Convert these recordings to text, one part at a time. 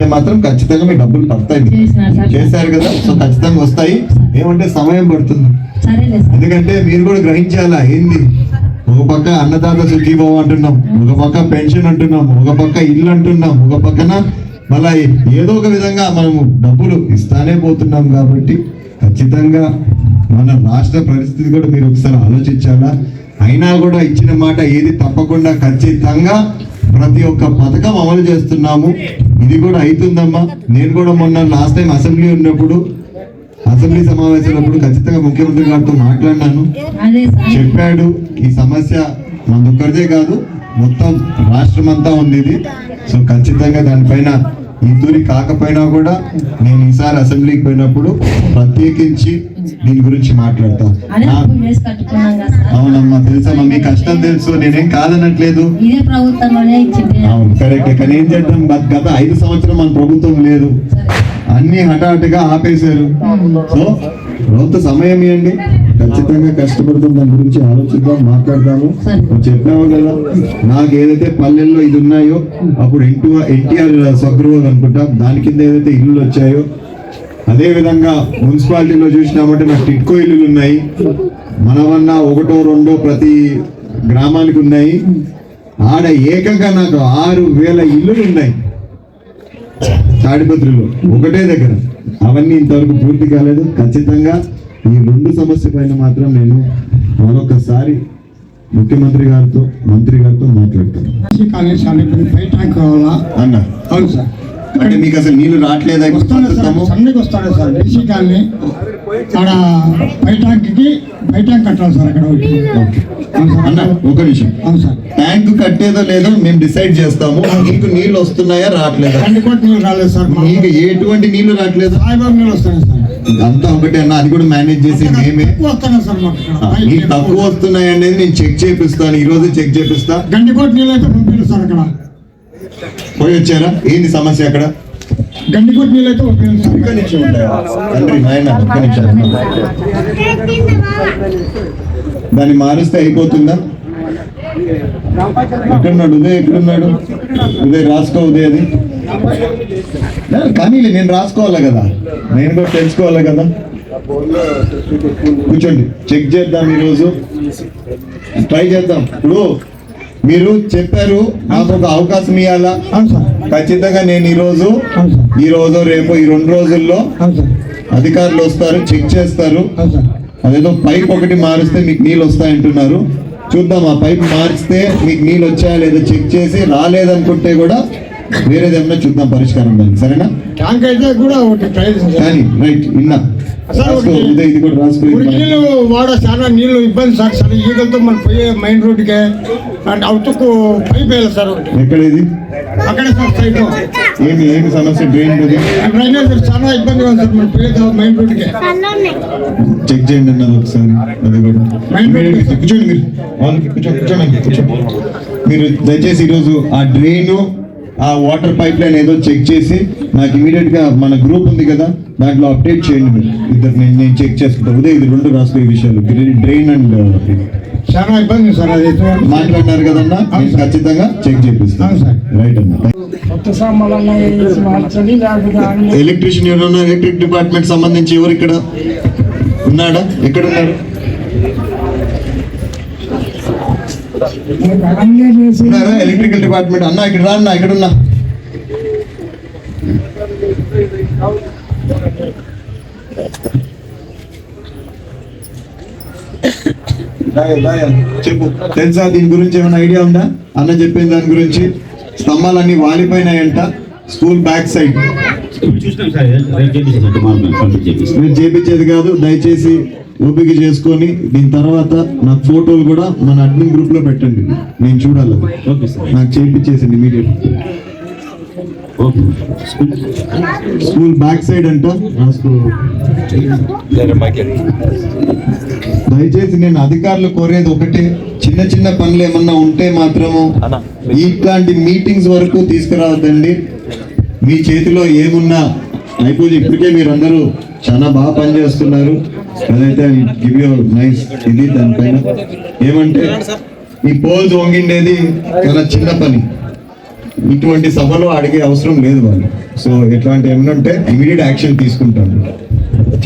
మాత్రం ఖచ్చితంగా మీ డబ్బులు పడతాయి. చేశారు కదా సో ఖచ్చితంగా వస్తాయి. ఏమంటే సమయం పడుతుంది. ఎందుకంటే మీరు కూడా గ్రహించాలా ఏంది? ఒక పక్క అన్నదాత సుఖీభావ అంటున్నాం ఒక పక్క పెన్షన్ అంటున్నాం ఒక పక్క ఇల్లు అంటున్నాం ఒక పక్కన మళ్ళా ఏదో ఒక విధంగా మనము డబ్బులు ఇస్తానే పోతున్నాం కాబట్టి ఖచ్చితంగా మన రాష్ట్ర పరిస్థితి కూడా మీరు ఒకసారి ఆలోచించాలా? అయినా కూడా ఇచ్చిన మాట ఏది తప్పకుండా ఖచ్చితంగా ప్రతి ఒక్క పథకం అమలు చేస్తున్నాము. ఇది కూడా అవుతుందమ్మా. నేను కూడా మొన్న లాస్ట్ టైం అసెంబ్లీ ఉన్నప్పుడు అసెంబ్లీ సమావేశాలప్పుడు ఖచ్చితంగా ముఖ్యమంత్రి గారితో మాట్లాడినాను. చెప్పాడు ఈ సమస్య మనొక్కరిదే కాదు మొత్తం రాష్ట్రం అంతా ఉంది ఇది. సో ఖచ్చితంగా దానిపైన ఈ తూరి కాకపోయినా కూడా నేను ఈసారి అసెంబ్లీకి పోయినప్పుడు ప్రత్యేకించి దీని గురించి మాట్లాడతా. అవునమ్మా తెలుసమ్మా మీ కష్టం తెలుసు నేనేం కాదనట్లేదు. అవును కరెక్ట్ కానీ ఏం చేద్దాం గత- ఐదు సంవత్సరం మన ప్రభుత్వం లేదు. అన్ని హఠాటుగా ఆపేశారు. సో కొంత సమయం ఇవ్వండి. ఖచ్చితంగా కష్టపడతాం దాని గురించి ఆలోచిద్దాం మాట్లాడదాము. చెప్పావు కదా నాకు ఏదైతే పల్లెల్లో ఇది ఉన్నాయో అప్పుడు ఎన్టీఆర్ ఎన్టీఆర్ స్వగృహ అనుకుంటా దాని కింద ఏదైతే ఇల్లులు వచ్చాయో అదే విధంగా మున్సిపాలిటీలో చూసినామంటే నాకు టిట్కో ఇల్లులు ఉన్నాయి. మనవన్న ఒకటో రెండో ప్రతి గ్రామానికి ఉన్నాయి. ఆడ ఏకంగా నాకు ఆరు వేల ఇల్లులు ఉన్నాయి. తాడిపత్రిలో ఒకటే దగ్గర. అవన్నీ ఇంతవరకు పూర్తి కాలేదు. ఖచ్చితంగా ఈ రెండు సమస్య పైన మాత్రం నేను మరొకసారి ముఖ్యమంత్రి గారితో మంత్రి గారితో మాట్లాడతాను. అన్న. అవును సార్. అంటే మీకు అసలు నీళ్ళు రావట్లేదా? వస్తాడు సార్ వస్తాడు సార్. ఎస్సీ కాలనీ ట్యాంక్కి పై ట్యాంక్ కట్టాలి సార్ అక్కడ. అన్న ఒక నిమిషం. అవును సార్. ట్యాంక్ కట్టేదో లేదో మేము డిసైడ్ చేస్తాము. మీకు నీళ్ళు వస్తున్నాయా రావట్లేదా? రెండు కోట్ల నీళ్ళు రాలేదు సార్. మా మీకు ఎటువంటి నీళ్ళు రావట్లేదా? సాయిబాబు నీళ్ళు వస్తాయి సార్. అంతా ఒకటే అన్న అది కూడా మేనేజ్ చేసి మేమే. మాకు తక్కువ వస్తున్నాయి అనేది నేను చెక్ చేపిస్తాను. ఈ రోజు చెక్ చేపిస్తా. గండికోట నీళ్ళు అయితే పంపించారు సార్ అక్కడ. పోయి వచ్చారా ఏంది సమస్య అక్కడ? నీళ్ళు అయితే ఒక్క నిమిషం? తండ్రి నాయన ఒక్క నిమిషం దాన్ని మారుస్తే అయిపోతుందా? ఎక్కడున్నాడు? ఉదయ్ ఎక్కడున్నాడు? ఉదయ్ రాసుకో ఉదయ్ అది కానీ నేను రాసుకోవాలి కదా? నేను కూడా తెలుసుకోవాలి కదా? కూర్చోండి. చెక్ చేద్దాం ఈరోజు. ట్రై చేద్దాం. ఇప్పుడు మీరు చెప్పారు నాకు ఒక అవకాశం ఇవ్వాలా ఖచ్చితంగా నేను ఈరోజు ఈ రోజు రేపు ఈ రెండు రోజుల్లో అధికారులు వస్తారు చెక్ చేస్తారు. అదేదో పైప్ ఒకటి మారిస్తే మీకు నీళ్ళు వస్తాయంటున్నారు. చూద్దాం ఆ పైప్ మారిస్తే మీకు నీళ్ళు వచ్చాయా లేదో చెక్ చేసి రాలేదనుకుంటే కూడా వేరేది ఏమన్నా చూద్దాం పరిష్కారం దానికి. సరేనా? ట్యాంక్ అయితే కూడా ఒకటి ట్రై కానీ రైట్ ఇన్నా సార్. నీళ్ళు వాడ చాలా నీళ్ళు ఇబ్బంది సార్ చాలా ఈగలతో మనం పోయే మెయిన్ రోడ్డుకే. అండ్ అవుతుకు పైప్ వేయాలి సార్ ఒకటి. ఎక్కడ ఇది? అక్కడే సార్ సైడ్ ఏమి ఏమి సమస్య? డ్రైన్ డ్రైనేజ్ చాలా ఇబ్బందిగా ఉంది సార్ మనం పోయే మెయిన్ రోడ్డుకే. చెక్ చేయండి అన్నది ఒకసారి. అది కూడా. మీరు కూర్చోండి మీరు. వాళ్ళకి కూర్చో కూర్చోండి కూర్చోండి. మీరు దయచేసి ఈరోజు ఆ డ్రైన్ ఆ వాటర్ పైప్ లైన్ ఏదో చెక్ చేసి నాకు ఇమీడియట్గా మన గ్రూప్ ఉంది కదా దాంట్లో అప్డేట్ చేయండి మీరు. ఇద్దరు నేను నేను చెక్ చేసుకుంటాను ఉదయం ఇది రెండు రాసుకో ఈ విషయాలు. డ్రైన్ అండ్ చాలా ఇబ్బంది సార్ అది మాట్లాడినారు కదన్నా? నేను ఖచ్చితంగా చెక్ చేపిస్తాను. రైట్ అన్న. ఎలక్ట్రీషియన్ ఎవరన్నా ఎలక్ట్రిక్ డిపార్ట్మెంట్ సంబంధించి ఎవరు ఇక్కడ ఉన్నాడా? ఎక్కడ ఉన్నారు? ఎలక్ట్రికల్ డిపార్ట్మెంట్ అన్న ఇక్కడ రా అన్న ఇక్కడ ఉన్నా. చెప్పు. తెలుసా దీని గురించి ఏమైనా ఐడియా ఉందా? అన్న చెప్పిన దాని గురించి. స్తంభాలన్నీ వాలిపోయినాయంట. School back side. మీరు చేపించేది కాదు దయచేసి ఓపిక చేసుకొని దీని తర్వాత నా ఫోటోలు కూడా మన అడ్మిన్ గ్రూప్లో పెట్టండి. నేను చూడాలి. నాకు చేయించేసింది ఇమీడియట్ స్కూల్ బ్యాక్ సైడ్ అంట. దయచేసి నేను అధికారులు కోరేది ఒకటే చిన్న చిన్న పనులు ఏమన్నా ఉంటే మాత్రము ఇట్లాంటి మీటింగ్స్ వరకు తీసుకురావద్దండి. మీ చేతిలో ఏమున్నా అయిపోయి ఇప్పటికే మీరందరూ చాలా బాగా పనిచేస్తున్నారు అదైతే గివ్ యూ నైస్ ఇది దానిపైన. ఏమంటే ఈ పోల్స్ వంగిండేది చాలా చిన్న పని. ఇటువంటి సభలో అడిగే అవసరం లేదు వాళ్ళు. సో ఇట్లాంటి ఏమైనా ఉంటే ఇమీడియట్ యాక్షన్ తీసుకుంటాను.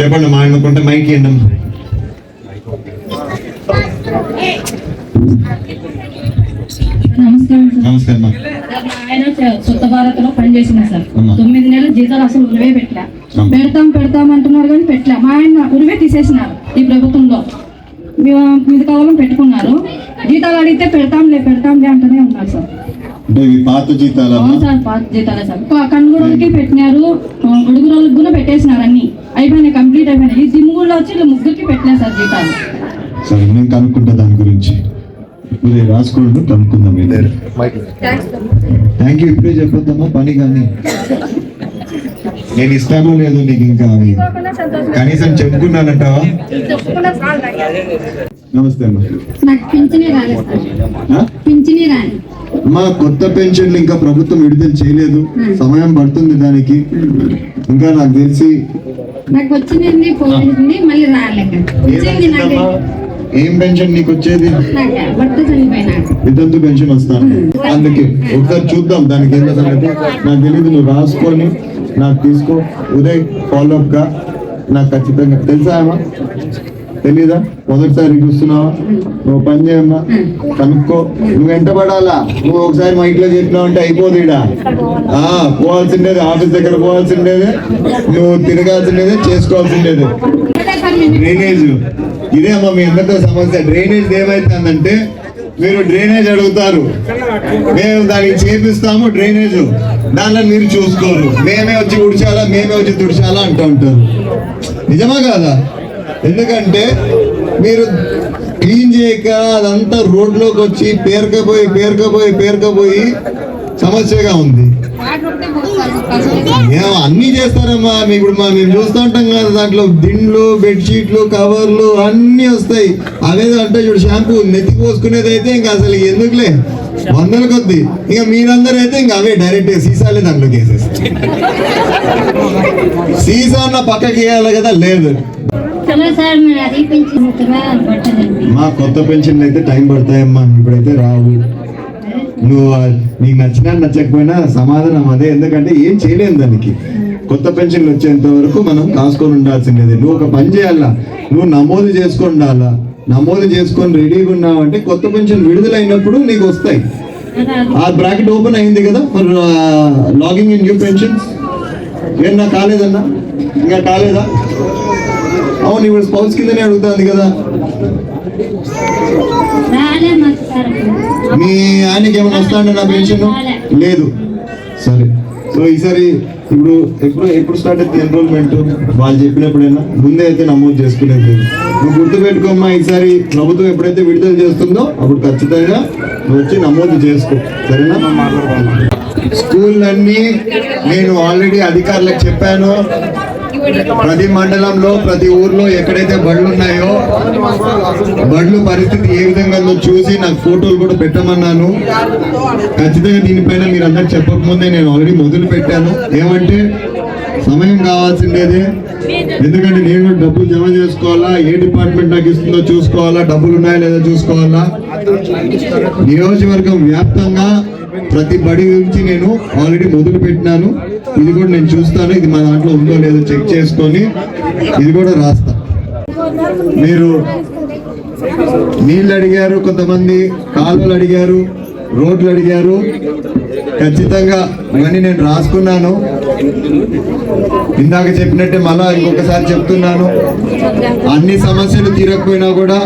చెప్పండి మా అనుకుంటే మైక్ ఇవ్వండి నమస్కారం ఆయన చ- స్వచ్ఛ భారత్లో పనిచేసిన సార్. తొమ్మిది నెలలు జీతాలు అసలు ఉరివే అమ్మా. పెడతాం పెడతాం అంటున్నారు కానీ పెట్టలే. మా ఆయన ఉరివే తీసేసినారు ఈ ప్రభుత్వంలో. మీ- మీది కావాలని పెట్టుకున్నారు. జీతాలు అడిగితే పెడతాంలే పెడతాంలే అంటూనే ఉన్నారు సార్. అంటే ఇవి పాత జీతాలమ్మా? అవును సార్ పాత జీతాలే సార్. ఒక కనుగోలుకి పెట్టినారు. ఉడుగురోళ్ళకి కూడా పెట్టేసినారు అన్ని. అయిపోయినాయి కంప్లీట్ అయిపోయినాయి. ఈ వచ్చి వీళ్ళు ముగ్గురికి పెట్టలేదు సార్ జీతాలు. సరే నేను కనుక్కుంటా దాని గురించి. మీరు రాసుకోండి కనుక్కుందాం థ్యాంక్ యూ ఇప్పుడే చెప్పొద్దమ్మా పని కానీ. నేను ఇస్తానో లేదో నీకు ఇంకా. కనీసం చెప్పుకున్నానంటావా? నమస్తే అమ్మా. నాకు పింఛనే రాలేదు? పింఛనే మా కొత్త పెన్షన్లు ఇంకా ప్రభుత్వం విడుదల చేయలేదు. సమయం పడుతుంది దానికి. ఇంకా నాకు తెలిసి నాకు వచ్చింది పోయింది మళ్ళీ? ఏం పెన్షన్ నీకు వచ్చేది? వితంతు పెన్షన్ వస్తాను అందుకే ఒకసారి చూద్దాం దానికి ఏంటో సంగతి నాకు తెలియదు నువ్వు రాసుకొని నాకు తీసుకో. ఉదయ్ ఫాలో అప్గా. నాకు ఖచ్చితంగా తెలుసా తెలీదా? మొదటిసారి చూస్తున్నావా? నువ్వు పని చేయమ్మా. కనుక్కో. నువ్వు వెంట పడాలా? నువ్వు ఒకసారి మా ఇంట్లో చెప్పినావు అంటే అయిపోదు ఈడ ఆ పోవాల్సిండేది ఆఫీస్ దగ్గర పోవాల్సిండేది నువ్వు తిరగాల్సిండేది చేసుకోవాల్సిండేది. డ్రైనేజ్. ఇదే అమ్మా మీ అందరితో సమస్య. డ్రైనేజ్ ఏమైతుందంటే మీరు డ్రైనేజ్ అడుగుతారు. మేము దానికి చేపిస్తాము డ్రైనేజ్. దానిలో మీరు చూసుకోరు. మేమే వచ్చి ఉడిచాలా మేమే వచ్చి తుడిచాలా అంటూ ఉంటారు. నిజమా కాదా? ఎందుకంటే మీరు క్లీన్ చేయక అదంతా రోడ్లోకి వచ్చి పేరకపోయి పేరకపోయి పేరకపోయి సమస్యగా ఉంది. అన్నీ అన్ని చేస్తారమ్మా. మీ ఇప్పుడు మా మేము చూస్తూ ఉంటాం కదా దాంట్లో దిండ్లు బెడ్షీట్లు కవర్లు అన్ని వస్తాయి. అదేదో అంటే చూడు షాంపూ నెత్తి పోసుకునేది అయితే ఇంకా అసలు ఎందుకులే? వందల కొద్ది. ఇంకా మీరందరూ అయితే ఇంకా అవే డైరెక్ట్ సీసాలే దాంట్లోకి వేసేస్తారు. సీసా అన్న పక్కకి వేయాలి కదా లేదు. మా కొత్త పెన్షన్లు అయితే టైం పడతాయమ్మా. ఇప్పుడైతే రావు. నువ్వు నీకు నచ్చినా నచ్చకపోయినా సమాధానం అదే. ఎందుకంటే ఏం చేయలేము దానికి. కొత్త పెన్షన్లు వచ్చేంత వరకు మనం కాసుకొని ఉండాల్సిందే నువ్వు ఒక పని చేయాలా? నువ్వు నమోదు చేసుకొని ఉండాలా? నమోదు చేసుకొని రెడీగా ఉన్నావంటే కొత్త పెన్షన్ విడుదలైనప్పుడు నీకు వస్తాయి. ఆ బ్రాకెట్ ఓపెన్ అయింది కదా? For logging in new pensions? ఏం నా కాలేదన్నా? ఇంకా కాలేదా? అవును ఇప్పుడు స్పౌస్ కిందనే అడుగుతుంది కదా. మీ ఆయనకి ఏమైనా వస్తాండి నా పెన్షన్ లేదు. సరే. సో ఈసారి ఇప్పుడు ఎప్పుడు ఎప్పుడు స్టార్ట్ అవుతుంది ఎన్రోల్మెంట్ వాళ్ళు చెప్పినప్పుడైనా? ముందే అయితే నమోదు చేసుకునేది. లేదు నువ్వు గుర్తుపెట్టుకోమ్మా ఈసారి ప్రభుత్వం ఎప్పుడైతే విడుదల చేస్తుందో అప్పుడు ఖచ్చితంగా వచ్చి నమోదు చేసుకో. సరేనా? స్కూల్ అన్ని నేను ఆల్రెడీ అధికారులకు చెప్పాను. ప్రతి మండలంలో ప్రతి ఊర్లో ఎక్కడైతే బళ్ళు ఉన్నాయో బళ్ళు పరిస్థితి ఏ విధంగా చూసి నాకు ఫోటోలు కూడా పెట్టమన్నాను. ఖచ్చితంగా దీనిపైన మీరు అందరు చెప్పకముందే నేను ఆల్రెడీ మొదలు పెట్టాను. ఏమంటే సమయం కావాల్సిండేదే ఎందుకంటే నేను కూడా డబ్బులు జమ చేసుకోవాలా? ఏ డిపార్ట్మెంట్ నాకు ఇస్తుందో చూసుకోవాలా? డబ్బులు ఉన్నాయా లేదా చూసుకోవాలా? నియోజకవర్గం వ్యాప్తంగా ప్రతి బడి గురించి నేను ఆల్రెడీ మొదలు పెట్టినాను. ఇది కూడా నేను చూస్తాను. ఇది మా దాంట్లో ఉందో లేదో చెక్ చేసుకొని ఇది కూడా రాస్తా. మీరు నీళ్ళు అడిగారు కొంతమంది కాలువలు అడిగారు రోడ్లు అడిగారు. ఖచ్చితంగా ఇవన్నీ నేను రాసుకున్నాను. ఇందాక చెప్పినట్టే మళ్ళా ఇంకొకసారి చెప్తున్నాను. అన్ని సమస్యలు తీరకపోయినా కూడా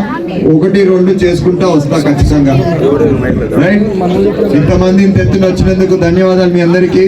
ఒకటి రెండు చేసుకుంటా వస్తా ఖచ్చితంగా. రైట్ ఇంతమంది ఇంత ఎత్తున వచ్చినందుకు ధన్యవాదాలు మీ అందరికీ.